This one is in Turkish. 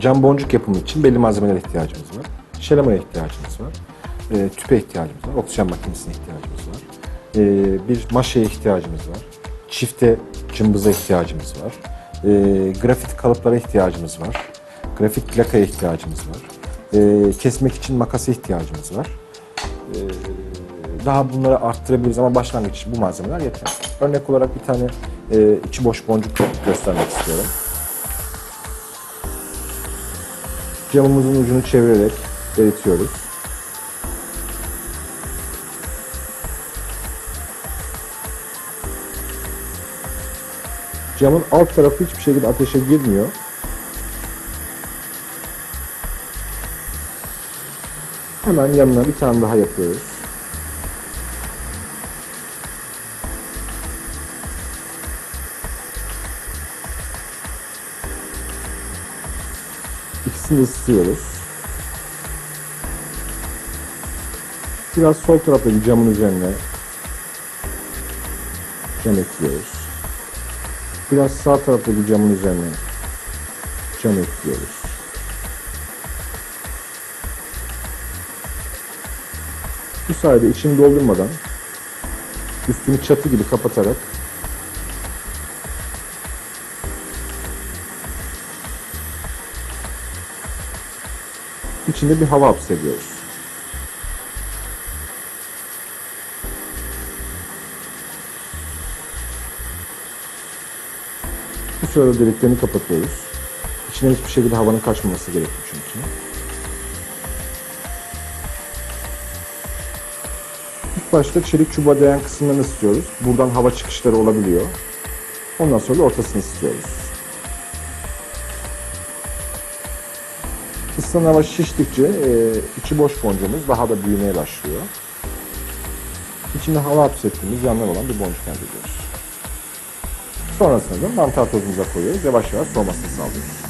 Cam boncuk yapımı için belli malzemelere ihtiyacımız var. Şelemaya ihtiyacımız var. E, tüpe ihtiyacımız var. Oksijen makinesine ihtiyacımız var. E, bir maşaya ihtiyacımız var. Çifte cımbıza ihtiyacımız var. E, grafit kalıplara ihtiyacımız var. Grafit plakaya ihtiyacımız var. E, kesmek için makasa ihtiyacımız var. Daha bunları arttırabiliriz ama başlangıç için bu malzemeler yeter. Örnek olarak bir tane e, içi boş boncuk göstermek istiyorum. Camımızın ucunu çevirerek eritiyoruz. Camın alt tarafı hiçbir şekilde ateşe girmiyor. Hemen yanına bir tane daha yapıyoruz. İkisini de ısıtıyoruz. Biraz sol taraftaki camın üzerine cam ekliyoruz. Biraz sağ taraftaki camın üzerine cam ekliyoruz. Bu sayede içini doldurmadan üstünü çatı gibi kapatarak içinde bir hava hapsediyoruz. Bu sırada deliklerini kapatıyoruz. İçine hiçbir şekilde havanın kaçmaması gerekiyor çünkü. İlk başta çelik çubuğa değen kısımlarını ısıtıyoruz. Buradan hava çıkışları olabiliyor. Ondan sonra ortasını ısıtıyoruz. Isınan hava şiştikçe e, içi boş boncuğumuz daha da büyümeye başlıyor. İçinde hava hapsettiğimiz yanlar olan bir boncuk elde ediyoruz. Sonrasında da mantar tozumuza koyuyoruz. Yavaş yavaş soğumasını sağlıyoruz.